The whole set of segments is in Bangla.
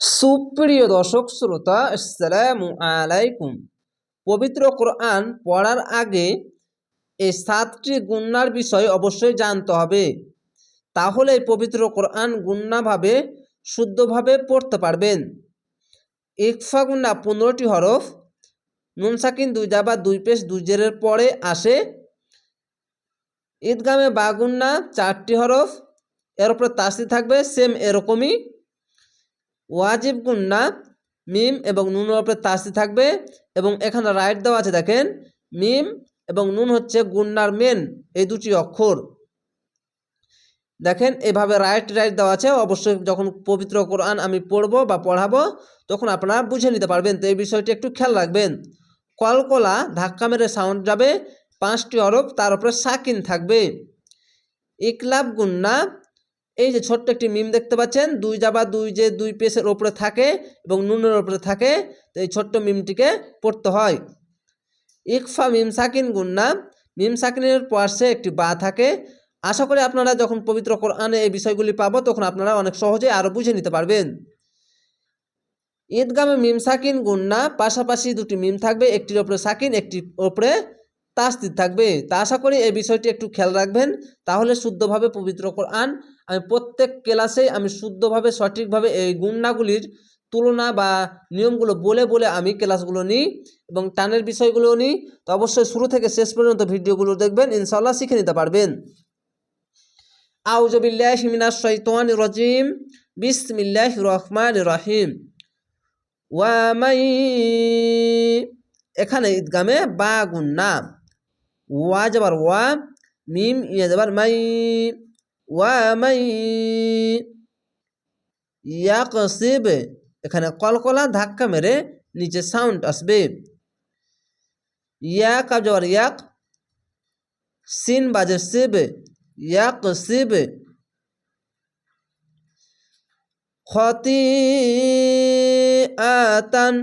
সুপ্রিয় দর্শক শ্রোতা, আসসালামু আলাইকুম। পবিত্র কোরআন পড়ার আগে এই সাতটি গুন্নার বিষয় অবশ্যই জানতে হবে। তাহলে পবিত্র কোরআন গুন্নাভাবে শুদ্ধভাবে পড়তে পারবেন। ইকফা গুন্না পনেরোটি হরফ নুনসাকিন দুই জাবা দুই পেশ দুই জেরের পরে আসে। ঈদগামে বাগুন্না চারটি হরফ, এর উপরে তাসি থাকবে, সেম এরকমই ওয়াজিব গুন্না মিম এবং নুনের উপরে তাসি থাকবে এবং এখানে রাইট দেওয়া আছে দেখেন, মিম এবং নুন হচ্ছে গুন্নার মেন এই দুটি অক্ষর। দেখেন, এভাবে রাইট রাইট দেওয়া আছে, অবশ্যই যখন পবিত্র কোরআন আমি পড়ব বা পড়াবো, তখন আপনারা বুঝে নিতে পারবেন। তো এই বিষয়টি একটু খেয়াল রাখবেন। কলকলা ধাক্কা মেরে সাউন্ড যাবে, পাঁচটি অরব তার উপরে সাকিন থাকবে। ইকলাব গুন্না এই যে ছোট্ট একটি মিম দেখতে পাচ্ছেন, দুই জাবা, দুই যে দুই পেসের ওপরে থাকে এবং নুনের ওপরে থাকে, তো এই ছোট্ট মিমটিকে পড়তে হয়। ইকফা মিম সাকিন গুন্না, মিম সাকিনের পাশে একটি বা থাকে। আশা করি আপনারা যখন পবিত্র কোরআনে এই বিষয়গুলি পাবো, তখন আপনারা অনেক সহজে আরও বুঝে নিতে পারবেন। ঈদগামে মিম সাকিন গুন্না, পাশাপাশি দুটি মিম থাকবে, একটির ওপরে সাকিন, একটির ওপরে তাস্তির থাকবে। তা আশা করি এই বিষয়টি একটু খেয়াল রাখবেন। তাহলে শুদ্ধভাবে পবিত্র কোরআন, আমি প্রত্যেক ক্লাসে আমি শুদ্ধভাবে, সঠিকভাবে এই গুন্নাগুলির তুলনা বা নিয়মগুলো বলে বলে আমি ক্লাসগুলো নিই এবং টানের বিষয়গুলো নিই। তো অবশ্যই শুরু থেকে শেষ পর্যন্ত ভিডিওগুলো দেখবেন ইনশাল্লাহ শিখে নিতে পারবেন। আউজবিল্লাহ মিনাশ শৈতান রজিম। বিসমিল্লাহ রহমান রহিম। ওয়ামাই এখানে ঈদগামে বা গুন্না ওয়া যাবার ওয়া মিম ইয়া যাবার মাই ওয়া মাই ইয়াকসিব এখানে কলকলা ধাক্কা মেরে নিচে সাউন্ড আসবে ইয়াক আব যাবার ইয়াক সিন বাজে সিব ইয়াকসিব খতি আতান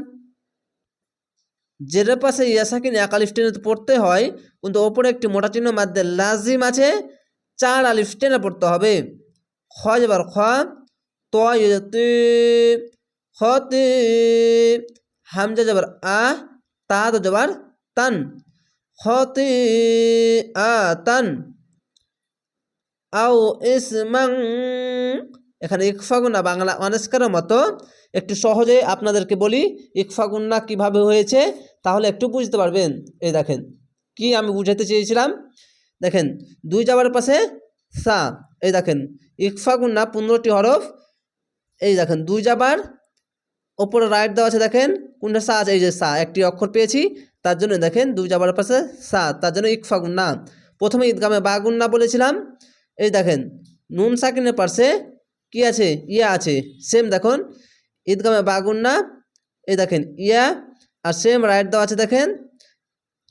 জেরের পাশে ইয়াসাকিন এক আলিফ টেনে পড়তে হয়, কিন্তু ওপরে একটি মোটা চিহ্ন মাধ্যমে লাজিম আছে, চার আলিফ টেনে পড়তে হবে। খ যাবার খ ত খতে, হামজা যাবার আ তা তো যাবার তান। খতে, আ, তান। আও ইসমাং এখানে ইকফাগুনা বাংলা অনেস্কারের মতো একটু সহজে আপনাদেরকে বলি ইকফাগুন্না কীভাবে হয়েছে, তাহলে একটু বুঝতে পারবেন। এই দেখেন, কি আমি বুঝাতে চেয়েছিলাম? দেখেন, দুই যাবার পাশে সা, এই দেখেন ইকফাগুন্না পনেরোটি হরফ, এই দেখেন, দুই যাবার, ওপরে রাইট দেওয়া আছে, দেখেন, কোনটা সা আছে? এই যে সা, একটি অক্ষর পেয়েছি, তার জন্য দেখেন, দুই যাবার পাশে সা, তার জন্য ইকফাগুন্না প্রথমে ঈদগামে বাগুন্না বলেছিলাম, এই দেখেন, নুন সাকিনের পাশে কি আছে? ইয়া আছে। সেম দেখুন। ঈদগামে বাগুন্না এই দেখেন, ইয়া আর সেম রাইট দেওয়া আছে দেখেন।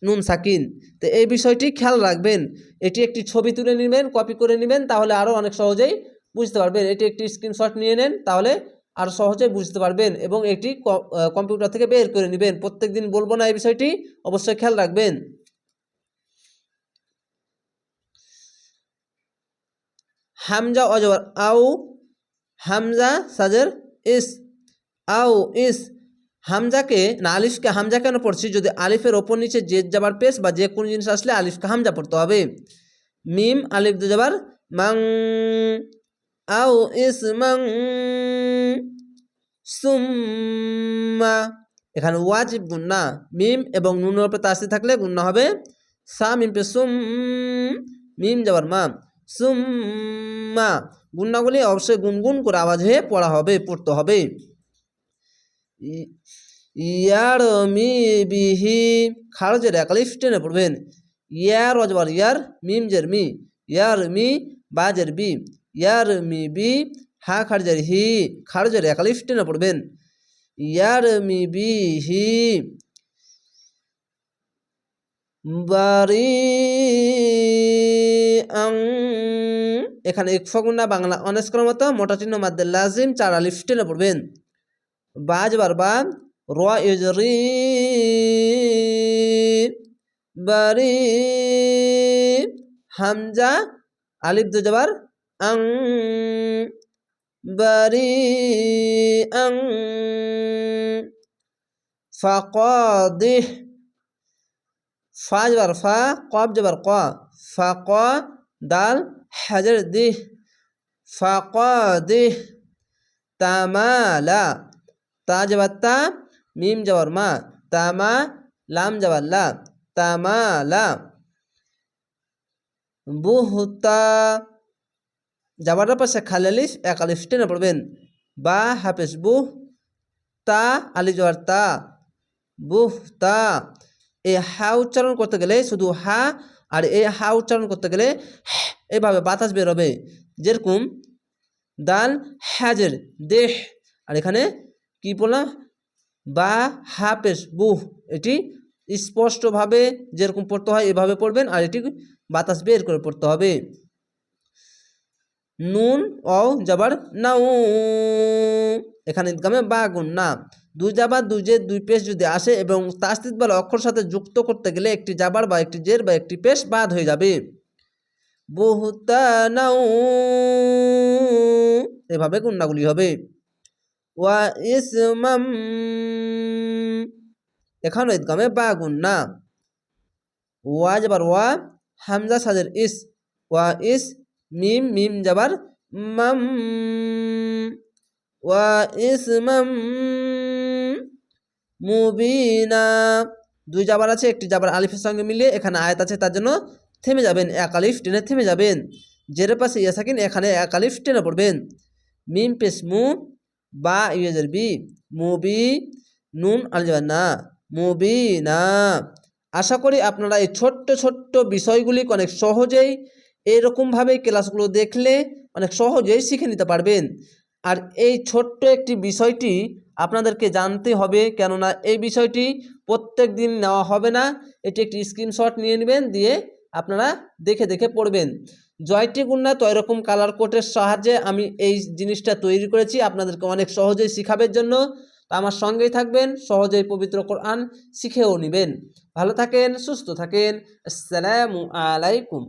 নুন সাকিন। তো এই বিষয়টি খেয়াল রাখবেন। এটি একটি ছবি তুলে নেবেন কপি করে নেবেন, তাহলে আরও অনেক সহজেই বুঝতে পারবেন। এটি একটি স্ক্রিনশট নিয়ে নেন, তাহলে আরও সহজেই বুঝতে পারবেন এবং এটি কম্পিউটার থেকে বের করে নেবেন। প্রত্যেক দিন বলব না এই বিষয়টি, অবশ্যই খেয়াল রাখবেন। হামজা অজবর আউ হামজা সাজের ইস। আউ ইস। হামজাকে না আলিফকে হামজা কেন পড়ছি যদি আলিফের ওপর নিচে যে যাবার পেস বা যে কোনো জিনিস আসলে আলিফকে হামজা পড়তে হবে। মিম, আলিফ দু যাবার মাং আউ ইস, মাং, সুম্মা। এখানে ওয়াজিব গুন্না মিম এবং নুনের উপরে তাসি থাকলে গুন্না হবে। সা মিম পে সুম মিম যাবার মা সুম্মা। গুন্নাগুলি অবশ্যই গুনগুন করে আওয়াজ পড়া হবে, পড়তে হবে। ইয়ার মি বিহি, খারজের একালিফ টেনে পড়বেন। ইয়ার অজবার, ইয়ার মিম জের মি, ইয়ার মি বাজের বি, ইয়ার মি বি হা খারজের হি, খারজের একালিফ টেনে পড়বেন। ইয়ার মি বি হি, বারি আং এখানে ইকফাগুন্না বাংলা অনেস্কর মতো মোটা চিহ্ন মাদ্দে লাজিম চার আলিফ টেনে পড়বেন। বাজ বারবা র ইজরি বারি হামজা আলিফ দু জবার আং ফা জবর ফা কব জবর ক। ফা, ক, দাল, হাজার দিহ ফা, ক দিহ তামালা তা জবর তা, মিম জবর মা। তামা, লাম জবর লা। তামালা বুহতা। যাবারটা পাশে খালি আলিফ, এক আলিফ টেনে পড়বেন। বা, হাফেজ, বুহ। তা, আলি জবর তা। বুহ, তা। এই হা উচ্চারণ করতে গেলে শুধু হা আর এই হা উচ্চারণ করতে গেলে এভাবে বাতাস বেরোবে। যেরকম দাল হ্যাজের দেহ। আর এখানে কি বললাম? বা হাফেজ বুহ। এটি স্পষ্টভাবে যেরকম পড়তে হয় এভাবে পড়বেন আর এটি বাতাস বের করে পড়তে হবে। নুন, অ যাবার নাউ এখানে ঈদগামে বাগুন না। দুই জাবার দুই জের দুই পেশ যদি আসে এবং তাস্তিদ বলা অক্ষর সাথে যুক্ত করতে গেলে একটি জাবার বা একটি জের বা একটি পেশ বাদ হয়ে যাবে। বহুতানাউ এভাবে গুণাগুলি হবে। ওয়া ইসমাম এখানে ঈদগামে বা গুন্না ওয়া যাবার ওয়া, হামজা সাজের ইস। ওয়া ইস মিম মিম যাবার মাম। ওয়া ইসমাম মুবিনা। দুই জাবার আছে, একটি জাবার আলিফের সঙ্গে মিলিয়ে এখানে আয়াত আছে, তার জন্য থেমে যাবেন, এক আলিফ টেনে থেমে যাবেন। জের পাশে ইয়া থাকেন এখানে এক আলিফ টেনে পড়বেন। মিম পেস মু, বা ইয়েজের বি, মুবি, নুন, আল যাবেন না মুবি না আশা করি আপনারা এই ছোট্ট ছোট্ট বিষয়গুলি অনেক সহজেই এরকমভাবে ক্লাসগুলো দেখলে অনেক সহজেই শিখে নিতে পারবেন। আর এই ছোট্ট একটি বিষয়টি আপনাদেরকে জানতে হবে কেননা এই বিষয়টি প্রত্যেক দিন নেওয়া হবে না। এটি একটি স্ক্রিনশট নিয়ে নেবেন, দিয়ে আপনারা দেখে দেখে পড়বেন। জয়টি গুন্না তো এরকম কালার কোটের সাহায্যে আমি এই জিনিসটা তৈরি করেছি। আপনাদেরকে অনেক সহজেই শিখাবের জন্য। তো আমার সঙ্গেই থাকবেন, সহজেই পবিত্র কোরআন শিখেও নেবেন। ভালো থাকেন, সুস্থ থাকেন। আসসালামু আলাইকুম।